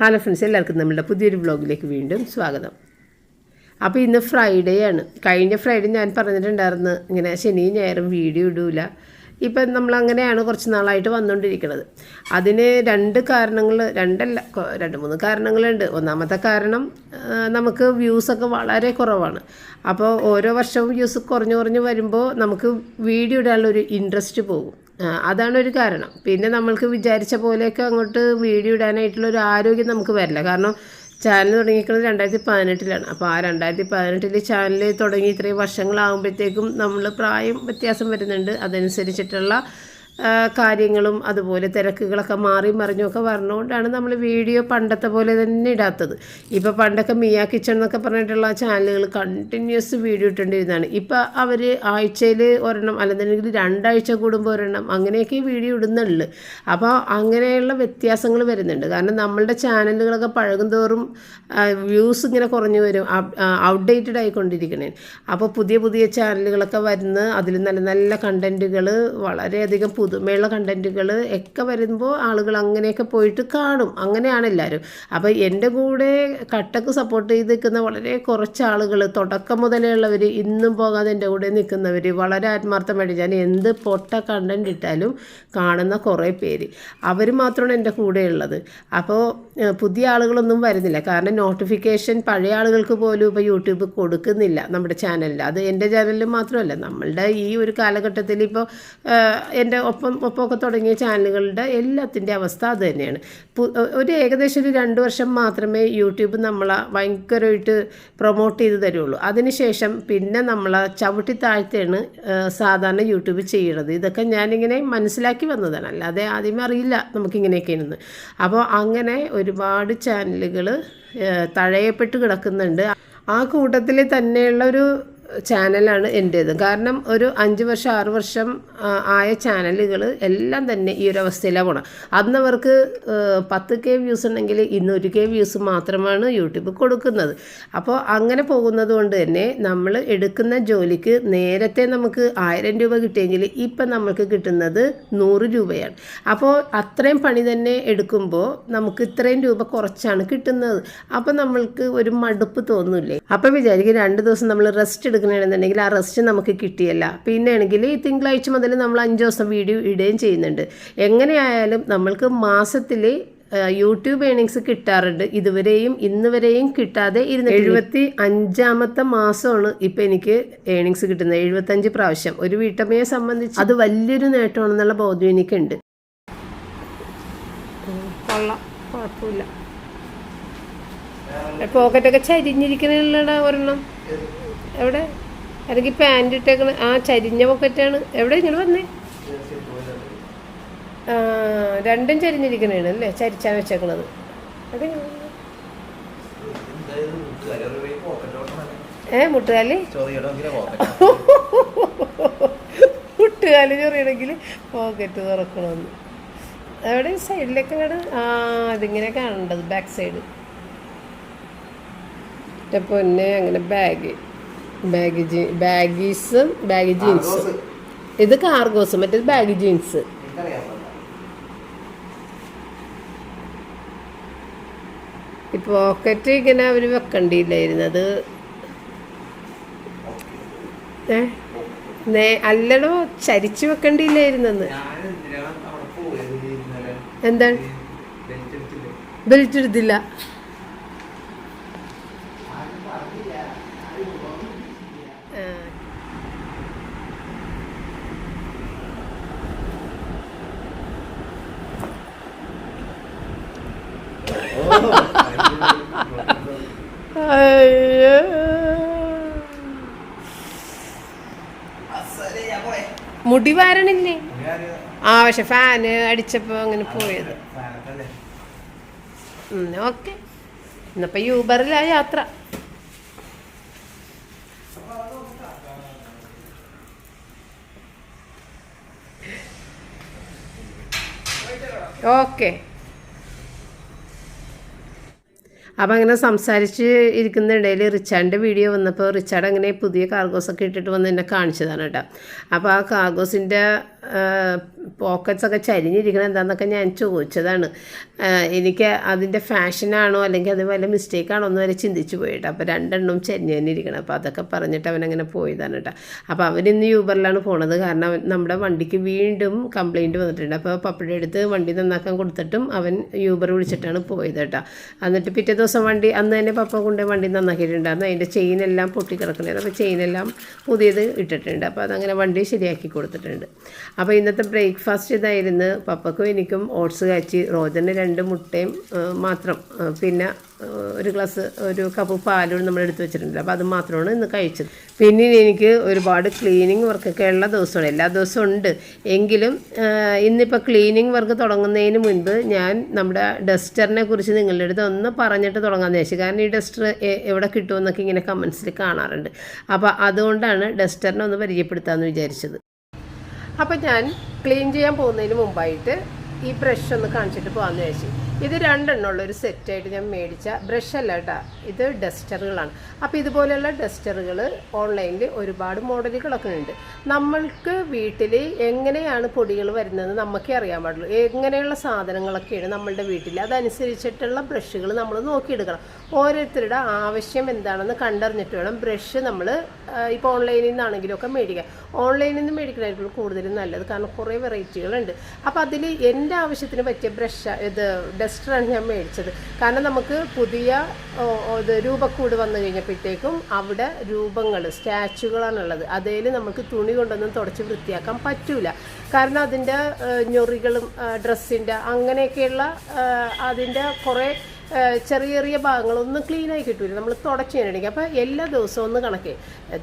Hello friends എല്ലാവർക്കും നമ്മളുടെ പുതിയൊരു വ്ളോഗിലേക്ക് വീണ്ടും സ്വാഗതം. അപ്പോൾ ഇന്ന് ഫ്രൈഡേ ആണ്. കഴിഞ്ഞ ഫ്രൈഡേ ഞാൻ പറഞ്ഞിട്ടുണ്ടായിരുന്നു ഇങ്ങനെ ശനി ഞായറും വീഡിയോ ഇടൂല. ഇപ്പം നമ്മളങ്ങനെയാണ് കുറച്ച് നാളായിട്ട് വന്നുകൊണ്ടിരിക്കുന്നത്. അതിന് രണ്ട് കാരണങ്ങൾ രണ്ടല്ല രണ്ട് മൂന്ന് കാരണങ്ങളുണ്ട്. ഒന്നാമത്തെ കാരണം നമുക്ക് വ്യൂസൊക്കെ വളരെ കുറവാണ്. അപ്പോൾ ഓരോ വർഷവും വ്യൂസ് കുറഞ്ഞു കുറഞ്ഞു വരുമ്പോൾ നമുക്ക് വീഡിയോ ഇടാനുള്ളൊരു ഇൻട്രസ്റ്റ് പോകും. അതാണ് ഒരു കാരണം. പിന്നെ നമ്മൾക്ക് വിചാരിച്ച പോലെയൊക്കെ അങ്ങോട്ട് വീഡിയോ ഇടാനായിട്ടുള്ള ഒരു ആരോഗ്യം നമുക്ക് വരില്ല. കാരണം ചാനൽ തുടങ്ങിയിരിക്കുന്നത് രണ്ടായിരത്തി പതിനെട്ടിലാണ് അപ്പോൾ ആ രണ്ടായിരത്തി പതിനെട്ടിൽ ചാനൽ തുടങ്ങി ഇത്രയും വർഷങ്ങളാകുമ്പോഴത്തേക്കും നമ്മൾ പ്രായം വ്യത്യാസം വരുന്നുണ്ട്. അതനുസരിച്ചിട്ടുള്ള കാര്യങ്ങളും അതുപോലെ തിരക്കുകളൊക്കെ മാറി മറിഞ്ഞൊക്കെ വരണതുകൊണ്ടാണ് നമ്മൾ വീഡിയോ പണ്ടത്തെ പോലെ തന്നെ ഇടാത്തത്. ഇപ്പോൾ പണ്ടൊക്കെ മിയ കിച്ചൺ എന്നൊക്കെ പറഞ്ഞിട്ടുള്ള ചാനലുകൾ കണ്ടിന്യൂസ് വീഡിയോ ഇട്ടുകൊണ്ടിരുന്നതാണ്. ഇപ്പോൾ അവർ ആഴ്ചയിൽ ഒരെണ്ണം അല്ലെന്നുണ്ടെങ്കിൽ രണ്ടാഴ്ച കൂടുമ്പോൾ ഒരെണ്ണം അങ്ങനെയൊക്കെ വീഡിയോ ഇടുന്നുള്ളു അപ്പോൾ അങ്ങനെയുള്ള വ്യത്യാസങ്ങൾ വരുന്നുണ്ട്. കാരണം നമ്മളുടെ ചാനലുകളൊക്കെ പഴകുന്തോറും വ്യൂസ് ഇങ്ങനെ കുറഞ്ഞു വരും. ഔട്ട്ഡേറ്റഡ് ആയിക്കൊണ്ടിരിക്കണേ. അപ്പോൾ പുതിയ പുതിയ ചാനലുകളൊക്കെ വരുന്ന അതിൽ നല്ല നല്ല കണ്ടന്റുകൾ വളരെയധികം പുതുമയുള്ള കണ്ടന്റുകൾ ഒക്കെ വരുമ്പോൾ ആളുകൾ അങ്ങനെയൊക്കെ പോയിട്ട് കാണും. അങ്ങനെയാണ് എല്ലാവരും അപ്പോൾ എന്റെ കൂടെ കട്ടക്ക് സപ്പോർട്ട് ചെയ്ത് നിൽക്കുന്ന വളരെ കുറച്ച് ആളുകൾ തുടക്കം മുതലേ ഉള്ളവർ ഇന്നും പോകാതെ എന്റെ കൂടെ നിൽക്കുന്നവർ വളരെ ആത്മാർത്ഥമായിട്ട് ഞാൻ എന്ത് പൊട്ട കണ്ടന്റ് ഇട്ടാലും കാണുന്ന കുറേ പേര്. അവർ മാത്രമാണ് എന്റെ കൂടെ ഉള്ളത്. അപ്പോൾ പുതിയ ആളുകളൊന്നും വരുന്നില്ല. കാരണം നോട്ടിഫിക്കേഷൻ പഴയ ആളുകൾക്ക് പോലും ഇപ്പോൾ യൂട്യൂബ് കൊടുക്കുന്നില്ല നമ്മുടെ ചാനലിൽ അത് എന്റെ ചാനലിൽ മാത്രമല്ല. നമ്മളുടെ ഈ ഒരു കാലഘട്ടത്തിൽ ഇപ്പോൾ എന്റെ ഒപ്പം ഒപ്പമൊക്കെ തുടങ്ങിയ ചാനലുകളുടെ എല്ലാത്തിന്റെ അവസ്ഥ അത് തന്നെയാണ്. ഒരു ഏകദേശം ഒരു രണ്ട് വർഷം മാത്രമേ യൂട്യൂബ് നമ്മളെ ഭയങ്കരമായിട്ട് പ്രൊമോട്ട് ചെയ്ത് തരുള്ളൂ. അതിനുശേഷം പിന്നെ നമ്മളെ ചവിട്ടി താഴ്ത്തിയാണ് സാധാരണ യൂട്യൂബ് ചെയ്യണത് ഇതൊക്കെ ഞാനിങ്ങനെ മനസ്സിലാക്കി വന്നതാണ്. അല്ലാതെ ആദ്യമേ അറിയില്ല നമുക്കിങ്ങനെയൊക്കെയാണെന്ന് അപ്പോൾ അങ്ങനെ ഒരുപാട് ചാനലുകൾ തഴയപ്പെട്ട് കിടക്കുന്നുണ്ട്. ആ കൂട്ടത്തിൽ തന്നെയുള്ള ഒരു ചാനലാണ് എന്റേത്. കാരണം ഒരു അഞ്ച് വർഷം ആറ് വർഷം ആയ ചാനലുകൾ എല്ലാം തന്നെ ഈ ഒരു അവസ്ഥയിലാണ് പോണം. അന്ന് അവർക്ക് പത്ത് കെ വ്യൂസ് ഉണ്ടെങ്കിൽ ഇന്ന് ഒരു കെ വ്യൂസ് മാത്രമാണ് യൂട്യൂബ് കൊടുക്കുന്നത്. അപ്പോൾ അങ്ങനെ പോകുന്നത് കൊണ്ട് തന്നെ നമ്മൾ എടുക്കുന്ന ജോലിക്ക് നേരത്തെ നമുക്ക് ആയിരം രൂപ കിട്ടിയെങ്കിൽ ഇപ്പം നമുക്ക് കിട്ടുന്നത് നൂറ് രൂപയാണ്. അപ്പോൾ അത്രയും പണി തന്നെ എടുക്കുമ്പോൾ നമുക്ക് ഇത്രയും രൂപ കുറച്ചാണ് കിട്ടുന്നത്. അപ്പോൾ നമ്മൾക്ക് ഒരു മടുപ്പ് തോന്നില്ലേ? അപ്പോൾ വിചാരിക്കും രണ്ട് ദിവസം നമ്മൾ റെസ്റ്റ് എടുക്കണമെന്നുണ്ടെങ്കിൽ ആ റെസ്റ്റ് നമുക്ക് കിട്ടിയല്ല. പിന്നെ ആണെങ്കിൽ ഈ തിങ്കളാഴ്ച മുതൽ നമ്മൾ അഞ്ച് ദിവസം വീഡിയോ ഇടുകയും ചെയ്യുന്നുണ്ട്. എങ്ങനെയായാലും നമ്മൾക്ക് മാസത്തിൽ യൂട്യൂബ് ഏണിങ്സ് കിട്ടാറുണ്ട്. ഇതുവരെയും ഇന്ന് വരെയും കിട്ടാതെ ഇരുന്ന് എഴുപത്തി അഞ്ചാമത്തെ മാസമാണ് ഇപ്പം എനിക്ക് ഏണിങ്സ് കിട്ടുന്നത്. എഴുപത്തഞ്ച് പ്രാവശ്യം. ഒരു വീട്ടമ്മയെ സംബന്ധിച്ച് അത് വലിയൊരു നേട്ടമാണെന്നുള്ള ബോധ്യം എനിക്കുണ്ട്. പോക്കറ്റൊക്കെ ചരിഞ്ഞിരിക്കണല്ലടാ ഒരെണ്ണം. എവിടെ? അല്ലെങ്കിൽ പാന്റ് ഇട്ടേക്കണ ആ ചരിഞ്ഞ പോക്കറ്റാണ് എവിടെ നിങ്ങൾ വന്നേ? ആ രണ്ടും ചരിഞ്ഞിരിക്കണേണ് അല്ലേ? ചരിച്ചാൻ വെച്ചേക്കണത്. ഏ മുട്ടുകാലി? മുട്ടുകാലി ചൊറിയണമെങ്കിൽ പോക്കറ്റ് തുറക്കണമെന്ന് എവിടെ? സൈഡിലൊക്കെ വേണം ആ അതിങ്ങനെ കാണേണ്ടത് ബാക്ക് സൈഡ് എന്റെ പൊന്നെ അങ്ങനെ ബാഗ് ബാഗ് ജീ ബാഗീസും ബാഗ് ജീൻസും ഇത് കാർഗോസ് മറ്റേ ബാഗ് ജീൻസ് ഈ പോക്കറ്റ് ഇങ്ങനെ അവർ വെക്കണ്ടില്ലായിരുന്നത് ഏ? അല്ലടോ ചരിച്ചു വെക്കണ്ടില്ലായിരുന്നെന്ന് എന്താണ്? ബെൽറ്റ് എടുത്തില്ല ആ. അയ്യോ. മുടി വാരണില്ലേ ആ പക്ഷെ ഫാന് അടിച്ചപ്പോ അങ്ങനെ പോയത്. ഓക്കെ. എന്നപ്പോ യൂബറിലാ യാത്ര. ഓക്കെ. അപ്പോൾ അങ്ങനെ സംസാരിച്ച് ഇരിക്കുന്നിടയിൽ റിച്ചാർഡിന്റെ വീഡിയോ വന്നപ്പോൾ റിച്ചാർഡ് അങ്ങനെ പുതിയ കാർഗോസൊക്കെ ഇട്ടിട്ട് വന്ന് എന്നെ കാണിച്ചതാണ് കേട്ടോ. അപ്പോൾ ആ കാർഗോസിന്റെ പോക്കറ്റ്സ് ഒക്കെ ചരിഞ്ഞിരിക്കണം എന്താണെന്നൊക്കെ ഞാൻ ചോദിച്ചതാണ്. എനിക്ക് അതിന്റെ ഫാഷനാണോ അല്ലെങ്കിൽ അത് വല്ല മിസ്റ്റേക്കാണോ എന്ന് വരെ ചിന്തിച്ചു പോയിട്ട്. അപ്പോൾ രണ്ടെണ്ണവും ചരിഞ്ഞ് തന്നെ ഇരിക്കണം അപ്പോൾ അതൊക്കെ പറഞ്ഞിട്ട് അവനങ്ങനെ പോയതാണ് കേട്ടോ. അപ്പോൾ അവരിന്ന് യൂബറിലാണ് പോണത്. കാരണം നമ്മുടെ വണ്ടിക്ക് വീണ്ടും കംപ്ലൈന്റ് വന്നിട്ടുണ്ട്. അപ്പോൾ പപ്പയുടെ അടുത്ത് വണ്ടി നന്നാക്കാൻ കൊടുത്തിട്ടും അവൻ യൂബർ വിളിച്ചിട്ടാണ് പോയത് കേട്ടോ. എന്നിട്ട് പിറ്റേ ദിവസം വണ്ടി അന്ന് തന്നെ പപ്പ കൊണ്ട് വണ്ടി നന്നാക്കിയിട്ടുണ്ടായിരുന്നു. അതിന്റെ ചെയിനെല്ലാം പൊട്ടിക്കിടക്കണേ അപ്പോൾ ചെയിനെല്ലാം പുതിയത് ഇട്ടിട്ടുണ്ട്. അപ്പോൾ അതങ്ങനെ വണ്ടി ശരിയാക്കി കൊടുത്തിട്ടുണ്ട്. അപ്പോൾ ഇന്നത്തെ ബ്രേക്ക്ഫാസ്റ്റ് ഇതായിരുന്നു. പപ്പക്കും എനിക്കും ഓട്സ് കാച്ചി റോജന് രണ്ട് മുട്ടയും മാത്രം. പിന്നെ ഒരു ഗ്ലാസ് ഒരു കപ്പ് പാലും നമ്മൾ എടുത്തു വെച്ചിട്ടുണ്ട്. അപ്പോൾ അത് മാത്രമാണ് ഇന്ന് കഴിച്ചത്. പിന്നെ എനിക്ക് ഒരുപാട് ക്ലീനിങ് വർക്കൊക്കെ ഉള്ള ദിവസമാണ്. എല്ലാ ദിവസവും ഉണ്ട്. എങ്കിലും ഇന്നിപ്പോൾ ക്ലീനിങ് വർക്ക് തുടങ്ങുന്നതിന് മുൻപ് ഞാൻ നമ്മുടെ ഡസ്റ്ററിനെ കുറിച്ച് നിങ്ങളുടെ അടുത്ത് ഒന്ന് പറഞ്ഞിട്ട് തുടങ്ങാമെന്ന് വെച്ചു കാരണം ഈ ഡസ്റ്റർ എവിടെ കിട്ടുമെന്നൊക്കെ ഇങ്ങനെ കമൻസിൽ കാണാറുണ്ട്. അപ്പോൾ അതുകൊണ്ടാണ് ഡസ്റ്ററിനെ ഒന്ന് പരിചയപ്പെടുത്താമെന്ന് വിചാരിച്ചത്. അപ്പം ഞാൻ ക്ലീൻ ചെയ്യാൻ പോകുന്നതിന് മുമ്പായിട്ട് ഈ ബ്രഷ് ഒന്ന് കാണിച്ചിട്ട് പോകാമെന്ന് വെച്ചു ഇത് രണ്ടെണ്ണമുള്ള ഒരു സെറ്റായിട്ട് ഞാൻ മേടിച്ച ബ്രഷല്ല കേട്ടോ. ഇത് ഡസ്റ്ററുകളാണ്. അപ്പോൾ ഇതുപോലെയുള്ള ഡസ്റ്ററുകൾ ഓൺലൈനിൽ ഒരുപാട് മോഡലുകളൊക്കെ ഉണ്ട്. നമ്മൾക്ക് വീട്ടിൽ എങ്ങനെയാണ് പൊടികൾ വരുന്നതെന്ന് നമുക്കേ അറിയാൻ പാടുള്ളൂ. എങ്ങനെയുള്ള സാധനങ്ങളൊക്കെയാണ് നമ്മളുടെ വീട്ടിൽ അതനുസരിച്ചിട്ടുള്ള ബ്രഷുകൾ നമ്മൾ നോക്കിയെടുക്കണം. ഓരോരുത്തരുടെ ആവശ്യം എന്താണെന്ന് കണ്ടറിഞ്ഞിട്ട് വേണം ബ്രഷ് നമ്മൾ ഇപ്പോൾ ഓൺലൈനിൽ നിന്നാണെങ്കിലും ഒക്കെ മേടിക്കാം ഓൺലൈനിൽ നിന്ന് മേടിക്കണമായിരിക്കും കൂടുതലും നല്ലത്. കാരണം കുറേ വെറൈറ്റികളുണ്ട്. അപ്പോൾ അതിൽ എന്റെ ആവശ്യത്തിന് പറ്റിയ ബ്രഷ് ഇത് ഡസ്റ്ററാണ് ഞാൻ മേടിച്ചത്. കാരണം നമുക്ക് പുതിയ ഇത് രൂപക്കൂട് വന്നു കഴിഞ്ഞപ്പോഴത്തേക്കും അവിടെ രൂപങ്ങൾ സ്റ്റാച്ചുകളാണുള്ളത് അതേൽ നമുക്ക് തുണി കൊണ്ടൊന്നും തുടച്ച് വൃത്തിയാക്കാൻ പറ്റൂല. കാരണം അതിന്റെ ഞൊറികളും ഡ്രസ്സിന്റെ അങ്ങനെയൊക്കെയുള്ള അതിന്റെ കുറേ ചെറിയ ചെറിയ ഭാഗങ്ങളൊന്നും ക്ലീൻ ആയി കിട്ടൂല. നമ്മൾ തുടച്ച് ചെയ്യണമെങ്കിൽ അപ്പോൾ എല്ലാ ദിവസവും ഒന്ന് കണക്കേ.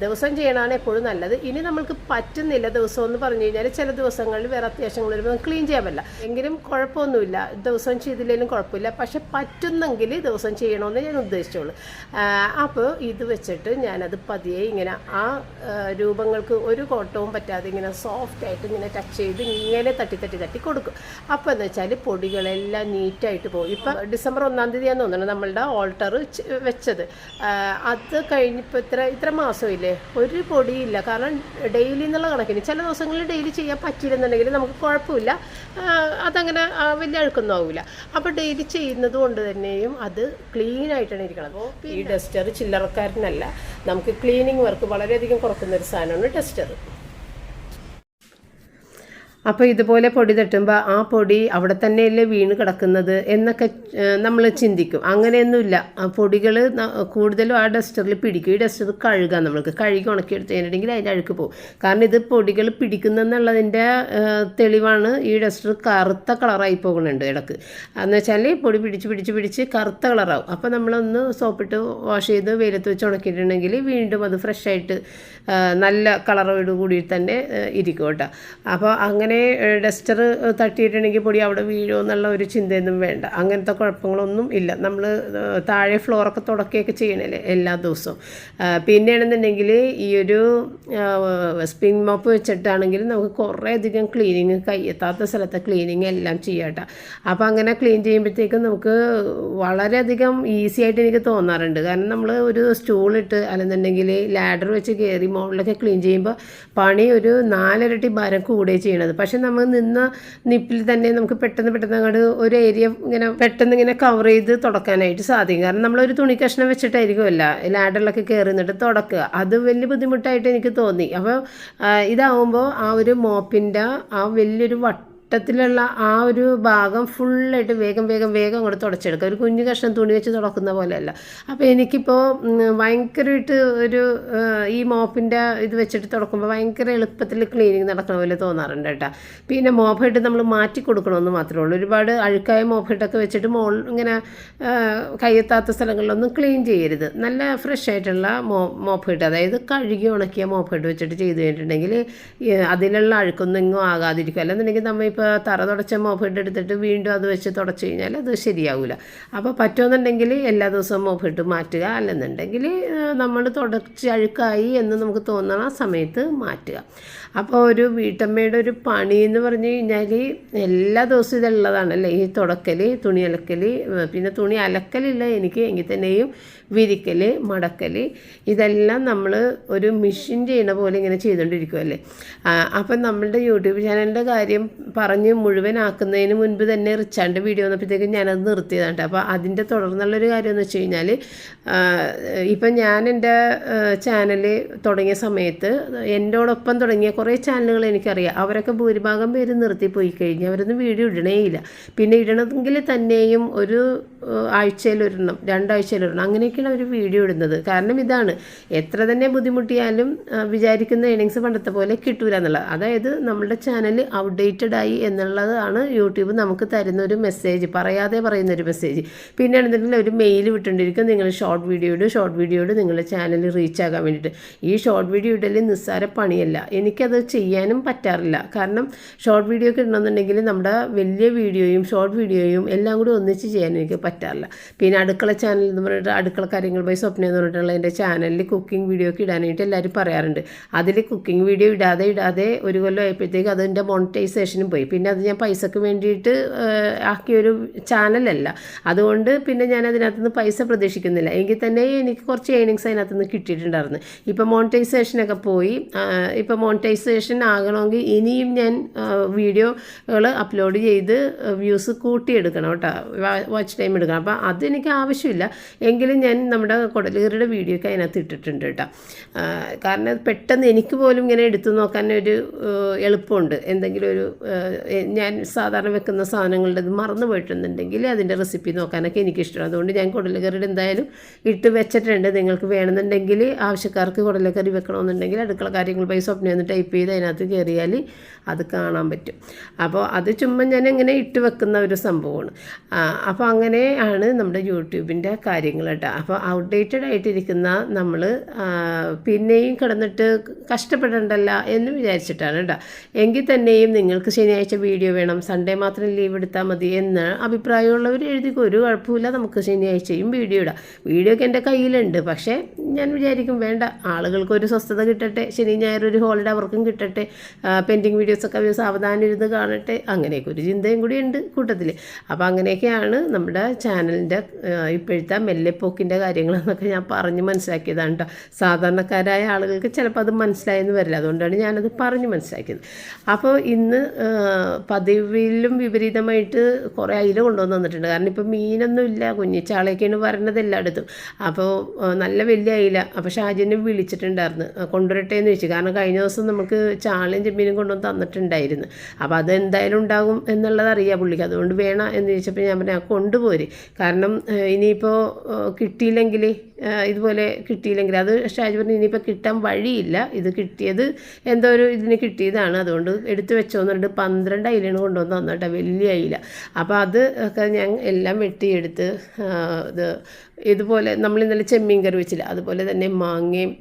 ദിവസം ചെയ്യണമാണ് എപ്പോഴും നല്ലത്. ഇനി നമ്മൾക്ക് പറ്റുന്നില്ല ദിവസം എന്ന് പറഞ്ഞു കഴിഞ്ഞാൽ ചില ദിവസങ്ങളിൽ വേറെ അത്യാവശ്യങ്ങൾ വരുമ്പോൾ ക്ലീൻ ചെയ്യാൻ പറ്റില്ല. എങ്കിലും കുഴപ്പമൊന്നുമില്ല. ദിവസം ചെയ്തില്ലെങ്കിലും കുഴപ്പമില്ല. പക്ഷെ പറ്റുന്നെങ്കിൽ ദിവസം ചെയ്യണമെന്ന് ഞാൻ ഉദ്ദേശിച്ചുള്ളൂ. അപ്പോൾ ഇത് വെച്ചിട്ട് ഞാനത് പതിയെ ഇങ്ങനെ ആ, രൂപങ്ങൾക്ക് ഒരു കോട്ടവും പറ്റാതെ ഇങ്ങനെ സോഫ്റ്റായിട്ട് ഇങ്ങനെ ടച്ച് ചെയ്ത് ഇങ്ങനെ തട്ടി തട്ടി തട്ടി കൊടുക്കും. അപ്പോൾ എന്ന് വെച്ചാൽ പൊടികളെല്ലാം നീറ്റായിട്ട് പോകും. ഇപ്പം ഡിസംബർ ഒന്നാം തീയതിയാന്ന് തോന്നുന്നു നമ്മളുടെ ഓൾട്ടർ വെച്ചത്. അത് കഴിഞ്ഞപ്പോൾ ഇത്ര ഇത്ര മാസമില്ലേ? ഒരു പൊടിയില്ല. കാരണം ഡെയിലി എന്നുള്ള കണക്കിന് ചില ദിവസങ്ങളിൽ ഡെയിലി ചെയ്യാൻ പറ്റിയില്ലെന്നുണ്ടെങ്കിൽ നമുക്ക് കുഴപ്പമില്ല. അതങ്ങനെ വലിയ അഴുക്കൊന്നും ആവില്ല അപ്പോൾ ഡെയിലി ചെയ്യുന്നത് കൊണ്ട് തന്നെയും അത് ക്ലീൻ ആയിട്ടാണ് ഇരിക്കുന്നത് അപ്പോൾ ഈ ഡസ്റ്റർ ചില്ലറക്കാരനല്ല. നമുക്ക് ക്ലീനിങ് വർക്ക് വളരെയധികം കുറക്കുന്ന ഒരു സാധനമാണ് ഡസ്റ്റർ അപ്പോൾ ഇതുപോലെ പൊടി തട്ടുമ്പോൾ ആ പൊടി അവിടെ തന്നെയല്ലേ വീണ് കിടക്കുന്നത് എന്നൊക്കെ നമ്മൾ ചിന്തിക്കും. അങ്ങനെയൊന്നുമില്ല. ആ പൊടികൾ കൂടുതലും ആ ഡസ്റ്ററിൽ പിടിക്കും. ഈ ഡസ്റ്റർ കഴുകാം നമ്മൾക്ക്. കഴുകി ഉണക്കിയെടുത്ത് കഴിഞ്ഞിട്ടുണ്ടെങ്കിൽ അതിന്റെ അഴുക്ക് പോകും. കാരണം ഇത് പൊടികൾ പിടിക്കുന്നെന്നുള്ളതിന്റെ തെളിവാണ് ഈ ഡസ്റ്റർ കറുത്ത കളറായി പോകുന്നുണ്ട് ഇടയ്ക്ക്. എന്ന് വെച്ചാൽ പൊടി പിടിച്ച് പിടിച്ച് പിടിച്ച് കറുത്ത കളറാവും. അപ്പോൾ നമ്മളൊന്ന് സോപ്പിട്ട് വാഷ് ചെയ്ത് വെയിലത്ത് വെച്ച് ഉണക്കിയിട്ടുണ്ടെങ്കിൽ വീണ്ടും അത് ഫ്രഷായിട്ട് നല്ല കളറോട് കൂടി തന്നെ ഇരിക്കും കേട്ടോ. അപ്പോൾ അങ്ങനെ ഡസ്റ്റർ തട്ടിയിട്ടുണ്ടെങ്കിൽ പൊടി അവിടെ വീഴുമോ എന്നുള്ള ഒരു ചിന്തയൊന്നും വേണ്ട. അങ്ങനത്തെ കുഴപ്പങ്ങളൊന്നും ഇല്ല. നമ്മൾ താഴെ ഫ്ലോറൊക്കെ തുടക്കുകയൊക്കെ ചെയ്യണല്ലേ എല്ലാ ദിവസവും. പിന്നെയാണെന്നുണ്ടെങ്കിൽ ഈ ഒരു സ്പിൻ മോപ്പ് വെച്ചിട്ടാണെങ്കിൽ നമുക്ക് കുറേ അധികം ക്ലീനിങ് കയ്യെത്താത്ത സ്ഥലത്തെ ക്ലീനിങ് എല്ലാം ചെയ്യാട്ടോ അപ്പോൾ അങ്ങനെ ക്ലീൻ ചെയ്യുമ്പോഴത്തേക്കും നമുക്ക് വളരെയധികം ഈസി ആയിട്ട് എനിക്ക് തോന്നാറുണ്ട്. കാരണം നമ്മൾ ഒരു സ്റ്റൂളിട്ട് അല്ലെന്നുണ്ടെങ്കിൽ ലാഡർ വെച്ച് കയറി മുകളിലൊക്കെ ക്ലീൻ ചെയ്യുമ്പോൾ പണി ഒരു നാലിരട്ടി ഭാരം കൂടുകയും ചെയ്യണത്. പക്ഷെ നമ്മൾ നിന്ന നിപ്പിൽ തന്നെ നമുക്ക് പെട്ടെന്ന് പെട്ടെന്ന് അങ്ങോട്ട് ഒരു ഏരിയ ഇങ്ങനെ പെട്ടെന്ന് ഇങ്ങനെ കവർ ചെയ്ത് തുടക്കാനായിട്ട് സാധിക്കും. കാരണം നമ്മളൊരു തുണി കഷ്ണം വെച്ചിട്ടായിരിക്കുമല്ല ലാഡറിലൊക്കെ കയറി നിന്നിട്ട് തുടക്കുക. അത് വലിയ ബുദ്ധിമുട്ടായിട്ട് എനിക്ക് തോന്നി. അപ്പോൾ ഇതാവുമ്പോൾ ആ ഒരു മോപ്പിന്റെ ആ വലിയൊരു വട്ട വട്ടത്തിലുള്ള ആ ഒരു ഭാഗം ഫുള്ളായിട്ട് വേഗം വേഗം വേഗം അങ്ങോട്ട് തുടച്ചെടുക്കുക. ഒരു കുഞ്ഞു കഷ്ണം തുണി വെച്ച് തുടക്കുന്ന പോലെയല്ല. അപ്പോൾ എനിക്കിപ്പോൾ ഭയങ്കരമായിട്ട് ഒരു ഈ മോപ്പിന്റെ ഇത് വെച്ചിട്ട് തുടക്കുമ്പോൾ ഭയങ്കര എളുപ്പത്തിൽ ക്ലീനിങ് നടക്കുന്ന പോലെ തോന്നാറുണ്ട് കേട്ടോ. പിന്നെ മോപ്പായിട്ട് നമ്മൾ മാറ്റി കൊടുക്കണമെന്ന് മാത്രമേ ഉള്ളൂ. ഒരുപാട് അഴുക്കായ മോപ്പായിട്ടൊക്കെ വെച്ചിട്ട് മോൾ ഇങ്ങനെ കയ്യെത്താത്ത സ്ഥലങ്ങളിലൊന്നും ക്ലീൻ ചെയ്യരുത്. നല്ല ഫ്രഷ് ആയിട്ടുള്ള മോ മോപ്പായിട്ട് അതായത് കഴുകി ഉണക്കിയ മോപ്പായിട്ട് വെച്ചിട്ട് ചെയ്ത് കഴിഞ്ഞിട്ടുണ്ടെങ്കിൽ അതിലുള്ള അഴുക്കൊന്നും എങ്ങും ആകാതിരിക്കും. അല്ലെന്നുണ്ടെങ്കിൽ നമ്മൾ ഇപ്പോൾ തറ തുടച്ച മോഫിട്ട് എടുത്തിട്ട് വീണ്ടും അത് വെച്ച് തുടച്ച് കഴിഞ്ഞാൽ അത് ശരിയാവില്ല അപ്പോൾ പറ്റുമെന്നുണ്ടെങ്കിൽ എല്ലാ ദിവസവും മോഫിട്ട് മാറ്റുക. അല്ലെന്നുണ്ടെങ്കിൽ നമ്മൾ തുടച്ച് അഴുക്കായി എന്ന് നമുക്ക് തോന്നണ സമയത്ത് മാറ്റുക. അപ്പോൾ ഒരു വീട്ടമ്മയുടെ ഒരു പണി എന്ന് പറഞ്ഞു കഴിഞ്ഞാൽ എല്ലാ ദിവസവും ഇതുള്ളതാണല്ലേ ഈ തുടക്കൽ തുണി അലക്കൽ പിന്നെ തുണി അലക്കലില്ല. എനിക്ക് എങ്കിൽ തന്നെയും വിരിക്കൽ മടക്കൽ ഇതെല്ലാം നമ്മൾ ഒരു മെഷീൻ ചെയ്യണ പോലെ ഇങ്ങനെ ചെയ്തുകൊണ്ടിരിക്കുമല്ലേ അപ്പം നമ്മളുടെ യൂട്യൂബ് ചാനലിന്റെ കാര്യം പറഞ്ഞ് മുഴുവനാക്കുന്നതിന് മുൻപ് തന്നെ റിച്ചാന്റെ വീഡിയോ വന്നപ്പോഴത്തേക്കും ഞാനത് നിർത്തിയതാണ് അപ്പോൾ അതിന്റെ തുടർന്നുള്ളൊരു കാര്യം എന്ന് വെച്ച് കഴിഞ്ഞാൽ ഇപ്പം ഞാൻ എന്റെ ചാനൽ തുടങ്ങിയ സമയത്ത് എന്നോടൊപ്പം തുടങ്ങിയ കുറേ ചാനലുകൾ എനിക്കറിയാം. അവരൊക്കെ ഭൂരിഭാഗം പേര് നിർത്തിപ്പോയി കഴിഞ്ഞ് അവരൊന്നും വീഡിയോ ഇടണേയില്ല. പിന്നെ ഇടണമെങ്കിൽ തന്നെയും ഒരു രണ്ടാഴ്ചയിൽ ഒരെണ്ണം അങ്ങനെയൊക്കെയാണ് അവർ വീഡിയോ ഇടുന്നത്. കാരണം ഇതാണ് എത്ര തന്നെ ബുദ്ധിമുട്ടിയാലും വിചാരിക്കുന്ന ഏണിങ്സ് പണ്ടത്തെ പോലെ കിട്ടൂല എന്നുള്ളത്. അതായത് നമ്മുടെ ചാനൽ ഔട്ട്ഡേറ്റഡ് ആയി എന്നുള്ളതാണ് യൂട്യൂബ് നമുക്ക് തരുന്ന ഒരു മെസ്സേജ് പറയാതെ പറയുന്ന ഒരു മെസ്സേജ് പിന്നെ ആണെന്നുണ്ടെങ്കിൽ ഒരു മെയിൽ വിട്ടുകൊണ്ടിരിക്കും നിങ്ങൾ ഷോർട്ട് വീഡിയോ ഇടും ഷോർട്ട് വീഡിയോ ഇടും നിങ്ങളുടെ ചാനൽ റീച്ച് ആകാൻ വേണ്ടിയിട്ട്. ഈ ഷോർട്ട് വീഡിയോ ഇടൽ നിസ്സാര പണിയല്ല. എനിക്കത് ചെയ്യാനും പറ്റാറില്ല. കാരണം ഷോർട്ട് വീഡിയോ ഒക്കെ ഇടണമെന്നുണ്ടെങ്കിൽ നമ്മുടെ വലിയ വീഡിയോയും ഷോർട്ട് വീഡിയോയും എല്ലാം കൂടി ഒന്നിച്ച് ചെയ്യാൻ എനിക്ക് പറ്റാറില്ല. പിന്നെ അടുക്കള ചാനൽ എന്ന് പറഞ്ഞിട്ട് അടുക്കള കാര്യങ്ങൾ ബൈ സ്വപ്നം എന്ന് പറഞ്ഞിട്ടുള്ള എന്റെ ചാനലിൽ കുക്കിംഗ് വീഡിയോ ഒക്കെ ഇടാനായിട്ട് എല്ലാവരും പറയാറുണ്ട്. അതിൽ കുക്കിംഗ് വീഡിയോ ഇടാതെ ഇടാതെ ഒരു കൊല്ലം ആയപ്പോഴത്തേക്ക് അതിന്റെ മോണിറ്റൈസേഷനും പോയി. പിന്നെ അത് ഞാൻ പൈസക്ക് വേണ്ടിയിട്ട് ആക്കിയൊരു ചാനലല്ല അതുകൊണ്ട് പിന്നെ ഞാൻ അതിനകത്ത് നിന്ന് പൈസ പ്രതീക്ഷിക്കുന്നില്ല. എങ്കിൽ തന്നെ എനിക്ക് കുറച്ച് ഏണിങ്സ് അതിനകത്ത് നിന്ന് കിട്ടിയിട്ടുണ്ടായിരുന്നു ഇപ്പോൾ മോണിറ്റൈസേഷനൊക്കെ പോയി. ഇപ്പോൾ മോണിറ്റൈസേഷൻ ആകണമെങ്കിൽ ഇനിയും ഞാൻ വീഡിയോകൾ അപ്ലോഡ് ചെയ്ത് വ്യൂസ് കൂട്ടിയെടുക്കണം കേട്ടോ. വാച്ച് ടൈം അപ്പോൾ അതെനിക്ക് ആവശ്യമില്ല. എങ്കിലും ഞാൻ നമ്മുടെ കുടലുകറിയുടെ വീഡിയോ ഒക്കെ അതിനകത്ത് ഇട്ടിട്ടുണ്ട് കേട്ടോ. കാരണം പെട്ടെന്ന് എനിക്ക് പോലും ഇങ്ങനെ എടുത്തു നോക്കാൻ ഒരു എളുപ്പമുണ്ട്. എന്തെങ്കിലും ഒരു ഞാൻ സാധാരണ വെക്കുന്ന സാധനങ്ങളുടെ ഇത് മറന്നു പോയിട്ടുണ്ടെങ്കിൽ അതിന്റെ റെസിപ്പി നോക്കാനൊക്കെ എനിക്കിഷ്ടമാണ്. അതുകൊണ്ട് ഞാൻ കുടലുകറിയുടെ എന്തായാലും ഇട്ട് വെച്ചിട്ടുണ്ട്. നിങ്ങൾക്ക് വേണമെന്നുണ്ടെങ്കിൽ ആവശ്യക്കാർക്ക് കുടലക്കറി വെക്കണമെന്നുണ്ടെങ്കിൽ അടുക്കള കാര്യങ്ങൾ പോയി സ്വപ്നം എന്ന് ടൈപ്പ് ചെയ്ത് അതിനകത്ത് കയറിയാൽ അത് കാണാൻ പറ്റും. അപ്പോൾ അത് ചുമ്മാ ഞാൻ ഇങ്ങനെ ഇട്ട് വെക്കുന്ന ഒരു സംഭവമാണ്. അപ്പോൾ അങ്ങനെയാണ് നമ്മുടെ യൂട്യൂബിന്റെ കാര്യങ്ങൾ കേട്ടോ. അപ്പോൾ ഔട്ട്ഡേറ്റഡ് ആയിട്ടിരിക്കുന്ന നമ്മൾ പിന്നെയും കിടന്നിട്ട് കഷ്ടപ്പെടണ്ടല്ല എന്ന് വിചാരിച്ചിട്ടാണ് കേട്ടോ. എങ്കിൽ തന്നെയും നിങ്ങൾക്ക് ശനിയാഴ്ച വീഡിയോ വേണം. സൺഡേ മാത്രം ലീവ് എടുത്താൽ മതി എന്ന് അഭിപ്രായമുള്ളവർ എഴുതിക്കും. ഒരു കുഴപ്പമില്ല നമുക്ക് ശനിയാഴ്ചയും വീഡിയോ ഇടാം. വീഡിയോ ഒക്കെ എന്റെ കയ്യിലുണ്ട്. പക്ഷേ ഞാൻ വിചാരിക്കും വേണ്ട ആളുകൾക്ക് ഒരു സ്വസ്ഥത കിട്ടട്ടെ ശനി ഞായർ ഒരു ഹോളിഡേ അവർക്കും കിട്ടട്ടെ പെൻഡിങ് വീഡിയോസൊക്കെ അവർ സാവധാനം ഇരുന്ന് കാണട്ടെ അങ്ങനെയൊക്കെ ഒരു ചിന്തയും കൂടി ഉണ്ട് കൂട്ടത്തിൽ. അപ്പോൾ അങ്ങനെയൊക്കെയാണ് നമ്മുടെ ചാനലിന്റെ ഇപ്പോഴത്തെ മെല്ലെപ്പോക്കിന്റെ കാര്യങ്ങളെന്നൊക്കെ ഞാൻ പറഞ്ഞ് മനസ്സിലാക്കിയതാണ് കേട്ടോ സാധാരണക്കാരായ ആളുകൾക്ക് ചിലപ്പോൾ അത് മനസ്സിലായെന്ന് വരില്ല. അതുകൊണ്ടാണ് ഞാനത് പറഞ്ഞ് മനസ്സിലാക്കിയത്. അപ്പോൾ ഇന്ന് പതിവിലും വിപരീതമായിട്ട് കുറേ അയില കൊണ്ടുവന്ന് തന്നിട്ടുണ്ട്. കാരണം ഇപ്പോൾ മീനൊന്നും ഇല്ല. കുഞ്ഞിച്ചാളയൊക്കെയാണ് വരണത് എല്ലായിടത്തും. അപ്പോൾ നല്ല വലിയ അയില. അപ്പോൾ ഷാജിനെ വിളിച്ചിട്ടുണ്ടായിരുന്നു. കൊണ്ടുവരട്ടെ എന്ന് ചോദിച്ചു. കാരണം കഴിഞ്ഞ ദിവസം നമുക്ക് ചാളയും ചെമ്മീനും കൊണ്ടുവന്ന് തന്നിട്ടുണ്ടായിരുന്നു. അപ്പോൾ അത് എന്തായാലും ഉണ്ടാകും എന്നുള്ളത് അറിയാം പുള്ളിക്ക്. അതുകൊണ്ട് വേണം എന്ന് ചോദിച്ചപ്പോൾ ഞാൻ പറഞ്ഞു കൊണ്ടുപോര്. കാരണം ഇനിയിപ്പോൾ കിട്ടിയില്ലെങ്കിൽ ഇതുപോലെ കിട്ടിയില്ലെങ്കിൽ അത് ഷാജി പറഞ്ഞു ഇനിയിപ്പോൾ കിട്ടാൻ വഴിയില്ല. ഇത് കിട്ടിയത് എന്തോ ഒരു ഇതിന് കിട്ടിയതാണ്. അതുകൊണ്ട് എടുത്തു വെച്ചോന്ന് പറഞ്ഞിട്ട് പന്ത്രണ്ട് അയിലാണ് കൊണ്ടുവന്ന് തന്നിട്ട് വലിയ അയില. അപ്പോൾ അത് ഒക്കെ ഞാൻ എല്ലാം വെട്ടിയെടുത്ത് ഇത് ഇതുപോലെ നമ്മൾ ഇന്നലെ ചെമ്മീൻ കറി വെച്ചില്ല. അതുപോലെ തന്നെ മാങ്ങയും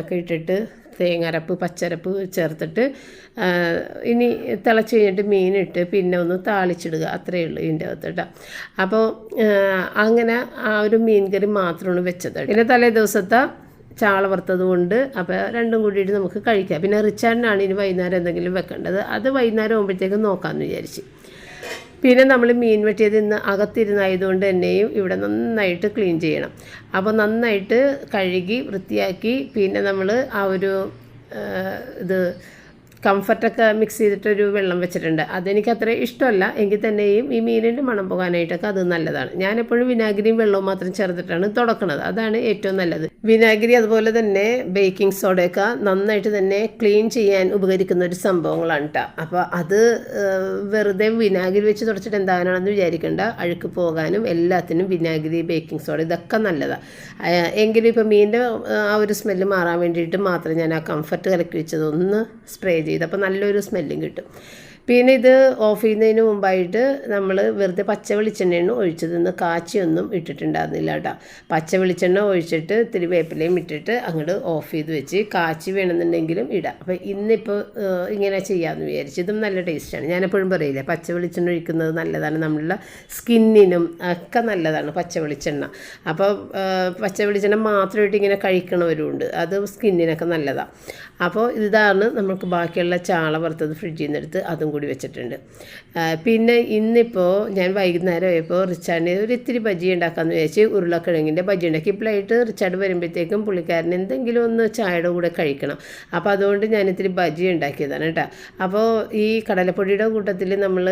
ഒക്കെ ഇട്ടിട്ട് തേങ്ങരപ്പ് പച്ചരപ്പ് ചേർത്തിട്ട് ഇനി തിളച്ച് കഴിഞ്ഞിട്ട് മീനിട്ട് പിന്നെ ഒന്ന് താളിച്ചിടുക. അത്രയേ ഉള്ളൂ ഇതിന്റെ അകത്ത് അപ്പോൾ അങ്ങനെ ആ ഒരു മീൻ കറി മാത്രമാണ് വെച്ചത് പിന്നെ തലേ ദിവസത്തെ ചാള വറുത്തത് കൊണ്ട് അപ്പോൾ രണ്ടും കൂടിയിട്ട് നമുക്ക് കഴിക്കാം. പിന്നെ റിച്ചാറിനാണ് ഇനി വൈകുന്നേരം എന്തെങ്കിലും വെക്കേണ്ടത്. അത് വൈകുന്നേരം ആകുമ്പോഴത്തേക്കും നോക്കാമെന്ന് വിചാരിച്ച്. പിന്നെ നമ്മൾ മീൻ വെട്ടിയത് ഇന്ന് അകത്തിരുന്നായതുകൊണ്ട് തന്നെയും ഇവിടെ നന്നായിട്ട് ക്ലീൻ ചെയ്യണം. അപ്പോൾ നന്നായിട്ട് കഴുകി വൃത്തിയാക്കി പിന്നെ നമ്മൾ ആ ഒരു ഇത് കംഫർട്ടൊക്കെ മിക്സ് ചെയ്തിട്ടൊരു വെള്ളം വെച്ചിട്ടുണ്ട്. അതെനിക്ക് അത്ര ഇഷ്ടമല്ല. എങ്കിൽ തന്നെയും ഈ മീനിന്റെ മണം പോകാനായിട്ടൊക്കെ അത് നല്ലതാണ്. ഞാൻ എപ്പോഴും വിനാഗിരിയും വെള്ളവും മാത്രം ചേർത്തിട്ടാണ് തുടക്കുന്നത് അതാണ് ഏറ്റവും നല്ലത്. വിനാഗിരി അതുപോലെ തന്നെ ബേക്കിംഗ് സോഡയൊക്കെ നന്നായിട്ട് തന്നെ ക്ലീൻ ചെയ്യാൻ ഉപകരിക്കുന്ന ഒരു സംഭവങ്ങളാണ് കേട്ടോ അപ്പോൾ അത് വെറുതെ വിനാഗിരി വെച്ച് തുടച്ചിട്ട് എന്താകാനാണെന്ന് വിചാരിക്കേണ്ട. അഴുക്ക് പോകാനും എല്ലാത്തിനും വിനാഗിരി ബേക്കിംഗ് സോഡ ഇതൊക്കെ നല്ലതാണ് എങ്കിലും ഇപ്പോൾ മീനിന്റെ ആ ഒരു സ്മെല്ല് മാറാൻ വേണ്ടിയിട്ട് മാത്രം ഞാൻ ആ കംഫർട്ട് കലക്കി വെച്ചത് ഒന്ന് സ്പ്രേ അപ്പോൾ നല്ലൊരു സ്മെല്ലും കിട്ടും. പിന്നെ ഇത് ഓഫ് ചെയ്യുന്നതിന് മുമ്പായിട്ട് നമ്മൾ വെറുതെ പച്ച വെളിച്ചെണ്ണയാണ് ഒഴിച്ചത്. ഇന്ന് കാച്ചിയൊന്നും ഇട്ടിട്ടുണ്ടായിരുന്നില്ല കേട്ടോ പച്ച വെളിച്ചെണ്ണ ഒഴിച്ചിട്ട് ഇത്തിരി വേപ്പിലയും ഇട്ടിട്ട് അങ്ങോട്ട് ഓഫ് ചെയ്ത് വെച്ച് കാച്ചി വേണമെന്നുണ്ടെങ്കിലും ഇടാം. അപ്പോൾ ഇന്നിപ്പോൾ ഇങ്ങനെ ചെയ്യാമെന്ന് വിചാരിച്ചു ഇതും നല്ല ടേസ്റ്റാണ് ഞാനെപ്പോഴും പറയില്ലേ പച്ച വെളിച്ചെണ്ണ ഒഴിക്കുന്നത് നല്ലതാണ്. നമ്മളുടെ സ്കിന്നിനും ഒക്കെ നല്ലതാണ് പച്ച വെളിച്ചെണ്ണ. അപ്പോൾ പച്ച വെളിച്ചെണ്ണ മാത്രമായിട്ട് ഇങ്ങനെ കഴിക്കണവരുണ്ട്. അത് സ്കിന്നിനൊക്കെ നല്ലതാണ് അപ്പോൾ ഇതാണ് നമുക്ക് ബാക്കിയുള്ള ചാള വറുത്തത് ഫ്രിഡ്ജിൽ നിന്ന് എടുത്ത് അതും കൂടി വെച്ചിട്ടുണ്ട്. പിന്നെ ഇന്നിപ്പോൾ ഞാൻ വൈകുന്നേരം ആയപ്പോൾ റിച്ചാർഡിന് ഒരു ഇത്തിരി ബജി ഉണ്ടാക്കാമെന്ന് വിചാരിച്ച് ഉരുളക്കിഴങ്ങിന്റെ ബജി ഉണ്ടാക്കി. ഇപ്പോഴായിട്ട് റിച്ചാർഡ് വരുമ്പോഴത്തേക്കും പുള്ളിക്കാരൻ എന്തെങ്കിലും ഒന്ന് ചായയുടെ കൂടെ കഴിക്കണം. അപ്പോൾ അതുകൊണ്ട് ഞാൻ ഇത്തിരി ബജി ഉണ്ടാക്കിയതാണ് കേട്ടോ. അപ്പോൾ ഈ കടലപ്പൊടിയുടെ കൂട്ടത്തിൽ നമ്മൾ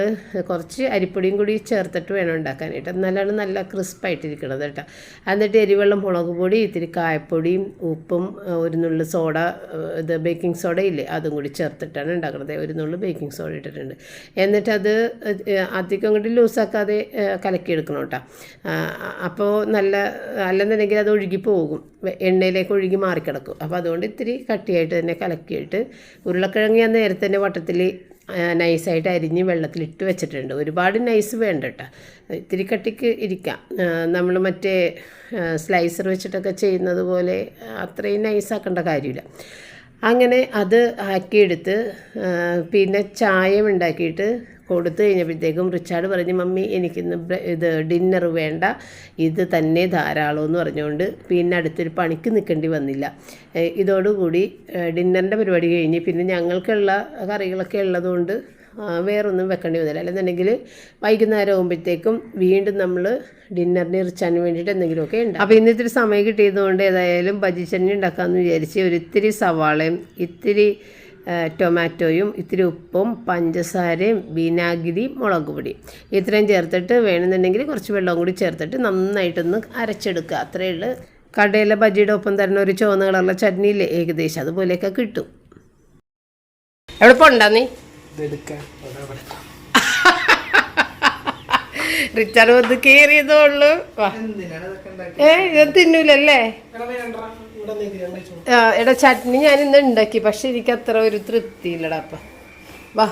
കുറച്ച് അരിപ്പൊടിയും കൂടി ചേർത്തിട്ട് വേണം ഉണ്ടാക്കാനായിട്ട് എന്നാലാണ് നല്ല ക്രിസ്പായിട്ടിരിക്കണത് കേട്ടോ. എന്നിട്ട് എരിവെള്ളം മുളക് പൊടി ഇത്തിരി കായപ്പൊടിയും ഉപ്പും ഒരു നുള്ളു സോഡ ഇത് ബേക്കിംഗ് സോഡ ഇല്ലേ അതും കൂടി ചേർത്തിട്ടാണ് ഉണ്ടാക്കുന്നത് ഒരു നുള്ളു ബേക്കിംഗ് സോഡ ഇട്ടിട്ടുണ്ട് എന്നിട്ടത് അത് അധികം കൂടി ലൂസാക്കാതെ കലക്കിയെടുക്കണം കേട്ടോ. അപ്പോൾ നല്ല അല്ലെന്നുണ്ടെങ്കിൽ അത് ഒഴുകി പോകും. എണ്ണയിലേക്ക് ഒഴുകി മാറിക്കിടക്കും. അപ്പോൾ അതുകൊണ്ട് ഇത്തിരി കട്ടിയായിട്ട് തന്നെ കലക്കിയിട്ട് ഉരുളക്കിഴങ്ങ് ഞാൻ നേരത്തെ തന്നെ വട്ടത്തിൽ നൈസായിട്ട് അരിഞ്ഞ് വെള്ളത്തിലിട്ട് വെച്ചിട്ടുണ്ട്. ഒരുപാട് നൈസ് വേണ്ട കേട്ടോ. ഇത്തിരി കട്ടിക്ക് ഇരിക്കാം. നമ്മൾ മറ്റേ സ്ലൈസർ വെച്ചിട്ടൊക്കെ ചെയ്യുന്നത് പോലെ അത്രയും നൈസാക്കേണ്ട കാര്യമില്ല. അങ്ങനെ അത് ആക്കിയെടുത്ത് പിന്നെ ചായം ഉണ്ടാക്കിയിട്ട് കൊടുത്തു കഴിഞ്ഞപ്പോഴത്തേക്കും റിച്ചാർഡ് പറഞ്ഞു മമ്മി എനിക്കിന്ന് ഇത് ഡിന്നർ വേണ്ട. ഇത് തന്നെ ധാരാളം എന്ന് പറഞ്ഞുകൊണ്ട് പിന്നെ അടുത്തൊരു പണിക്ക് നിൽക്കേണ്ടി വന്നില്ല. ഇതോടുകൂടി ഡിന്നറിന്റെ പരിപാടി കഴിഞ്ഞ് പിന്നെ ഞങ്ങൾക്കുള്ള കറികളൊക്കെ ഉള്ളതുകൊണ്ട് വേറൊന്നും വെക്കേണ്ടി വന്നില്ല. അല്ലെന്നുണ്ടെങ്കിൽ വൈകുന്നേരം ആകുമ്പോഴത്തേക്കും വീണ്ടും നമ്മൾ ഡിന്നറിന് ഇറച്ചാൻ വേണ്ടിയിട്ട് എന്തെങ്കിലുമൊക്കെ ഉണ്ട് അപ്പോൾ ഇന്ന് ഇത്തിരി സമയം കിട്ടിയതുകൊണ്ട് ഏതായാലും ബജി ചട്നി ഉണ്ടാക്കാമെന്ന് വിചാരിച്ച് ഒരു ഇത്തിരി സവാളയും ഇത്തിരി ടൊമാറ്റോയും ഇത്തിരി ഉപ്പും പഞ്ചസാരയും വിനാഗിരി മുളക് പൊടി ഇത്രയും ചേർത്തിട്ട് വേണമെന്നുണ്ടെങ്കിൽ കുറച്ച് വെള്ളവും കൂടി ചേർത്തിട്ട് നന്നായിട്ടൊന്ന് അരച്ചെടുക്കുക. അത്രയേ ഉള്ളൂ. കടയിലെ ബജിയുടെ ഒപ്പം തരുന്ന ഒരു ചുവന്ന കളറുള്ള ചട്നിയില്ലേ? ഏകദേശം അതുപോലെയൊക്കെ കിട്ടും. എവിടെ പോണ്ടാ നീ? ഇതെടുക്കാൻ റിച്ചാർഡ് വന്ന് കയറിയതേ ഉള്ളു ഏ ഇത് തിന്നൂലല്ലേ? എടാ ചട്നി ഞാൻ ഇന്ന് ഉണ്ടാക്കി പക്ഷെ എനിക്ക് അത്ര ഒരു തൃപ്തിയില്ലടാ അപ്പൊ. വാ.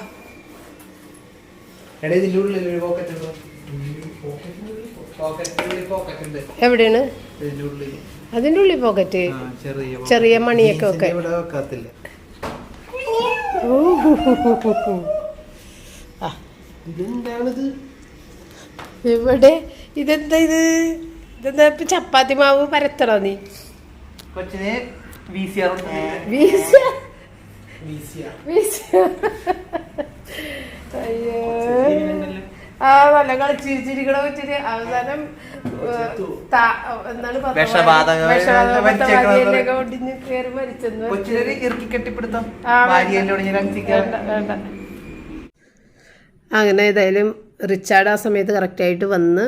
എവിടെയാണ്? അതിന്റെ ഉള്ളിൽ. അതിന്റെ ഉള്ളിൽ പോക്കറ്റ് ചെറിയ ചെറിയ മണിയൊക്കെ ഒക്കെ ഇവിടെ ഇതെന്താ ഇത്? ഇതെന്താ ഇപ്പൊ ചപ്പാത്തി മാവ് പരത്തണോ നീ? കൊച്ചിനെ അയ്യോ. നല്ല കളിച്ചിരിച്ചിരിക്കണ വെച്ചിട്ട് അവസാനം ഒടിഞ്ഞ് കയറി മരിച്ചെന്ന് അങ്ങനെ ഏതായാലും റിച്ചാർഡ് ആ സമയത്ത് കറക്റ്റായിട്ട് വന്ന്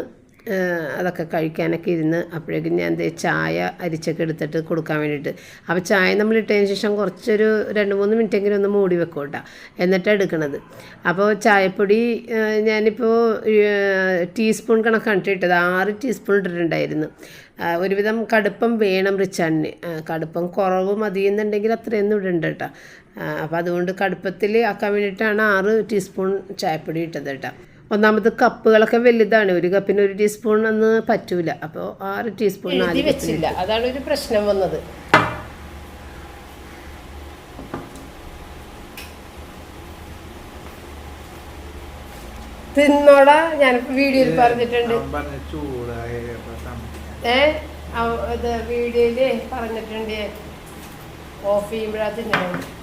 അതൊക്കെ കഴിക്കാനൊക്കെ ഇരുന്ന് അപ്പോഴേക്കും ഞാൻ ദേ ചായ അരിച്ചൊക്കെ എടുത്തിട്ട് കൊടുക്കാൻ വേണ്ടിയിട്ട്. അപ്പോൾ ചായ നമ്മൾ ഇട്ടതിന് ശേഷം കുറച്ചൊരു രണ്ട് മൂന്ന് മിനിറ്റെങ്കിലും ഒന്ന് മൂടി വെക്കും കേട്ടോ എന്നിട്ടാണ് എടുക്കണത്. അപ്പോൾ ചായപ്പൊടി ഞാനിപ്പോൾ ടീസ്പൂൺ കണക്കാണ് ട്ടോ ഇട്ടത് ആറ് ടീസ്പൂൺ ഇട്ടിട്ടുണ്ടായിരുന്നു. ഒരുവിധം കടുപ്പം വേണം റിച്ചാണിന് കടുപ്പം കുറവ് മതി എന്നുണ്ടെങ്കിൽ അത്രയൊന്നും ഇടണ്ട കേട്ടോ അപ്പോൾ അതുകൊണ്ട് കടുപ്പത്തിൽ ആക്കാൻ വേണ്ടിയിട്ടാണ് ആറ് ടീസ്പൂൺ ചായപ്പൊടി ഇട്ടത് കേട്ടോ. ഒന്നാമത് കപ്പുകളൊക്കെ വലുതാണ്. ഒരു കപ്പിന് ഒരു ടീസ്പൂൺ ഒന്നും പറ്റൂല. അപ്പോൾ ആറ് ടീസ്പൂൺ വെച്ചില്ല. അതാണ് ഒരു പ്രശ്നം വന്നത്. തിന്നോടാ. ഞാൻ വീഡിയോയിൽ പറഞ്ഞിട്ടുണ്ട്. പറഞ്ഞ ചൂടായ. തണുപ്പിക്കാൻ. ഏ? ഇത് വീഡിയോയിൽ പറഞ്ഞിട്ടുണ്ട്. ഓഫ് ചെയ്യുമ്പോഴാ തിന്നണം.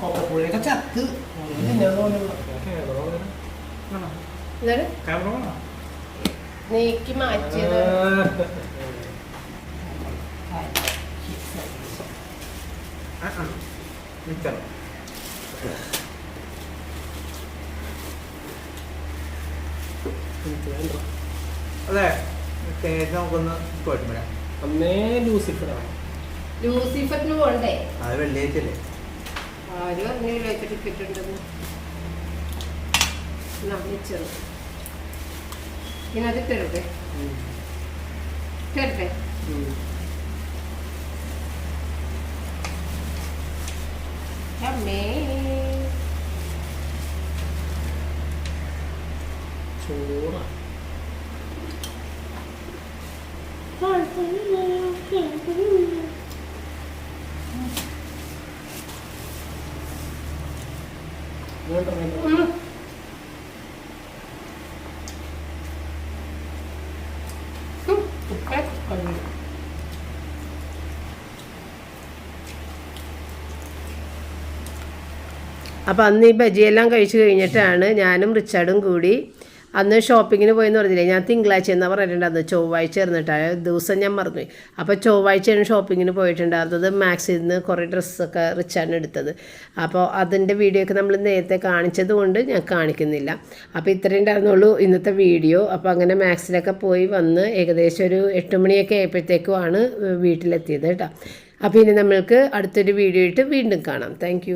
കൊക്കപ്പുഴയൊക്കെ ചത്ത്? നീക്കി മാറ്റിയത്. അതെ തേങ്ങ നമുക്കൊന്ന് പോയിട്ട് വരാം. അന്നേ ലൂസിഫറാണ്. ലൂസിഫറിന് പോണ്ടേ? അത് വെള്ളിയാഴ്ചല്ലേ ആരും അറിഞ്ഞ വെള്ളിയാഴ്ച ടിക്കറ്റ് ഉണ്ടെന്ന്? വിളിച്ചത്? ഇനത് തരട്ടെ തരട്ടെ അമ്മേ അപ്പോൾ അന്ന് ഈ ബജിയെല്ലാം കഴിച്ചു കഴിഞ്ഞിട്ടാണ് ഞാനും റിച്ചാർഡും കൂടി അന്ന് ഷോപ്പിങ്ങിന് പോയെന്ന് പറഞ്ഞില്ലേ? ഞാൻ തിങ്കളാഴ്ച എന്നാ പറഞ്ഞിട്ടുണ്ടായിരുന്നു ചൊവ്വാഴ്ച ഇരുന്നിട്ടാണ് ദിവസം ഞാൻ മറന്നുപോയി. അപ്പോൾ ചൊവ്വാഴ്ചയാണ് ഷോപ്പിങ്ങിന് പോയിട്ടുണ്ടായിരുന്നത് മാക്സിൽ നിന്ന് കുറേ ഡ്രസ്സൊക്കെ റിച്ചാണ് എടുത്തത്. അപ്പോൾ അതിന്റെ വീഡിയോ ഒക്കെ നമ്മൾ നേരത്തെ കാണിച്ചത് കൊണ്ട് ഞാൻ കാണിക്കുന്നില്ല. അപ്പോൾ ഇത്രയും ഉണ്ടായിരുന്നുള്ളൂ ഇന്നത്തെ വീഡിയോ അപ്പോൾ അങ്ങനെ മാക്സിലൊക്കെ പോയി വന്ന് ഏകദേശം ഒരു എട്ട് മണിയൊക്കെ ആയപ്പോഴത്തേക്കുമാണ് വീട്ടിലെത്തിയത് കേട്ടോ. അപ്പോൾ ഇനി നമ്മൾക്ക് അടുത്തൊരു വീഡിയോ ഇട്ട് വീണ്ടും കാണാം. താങ്ക്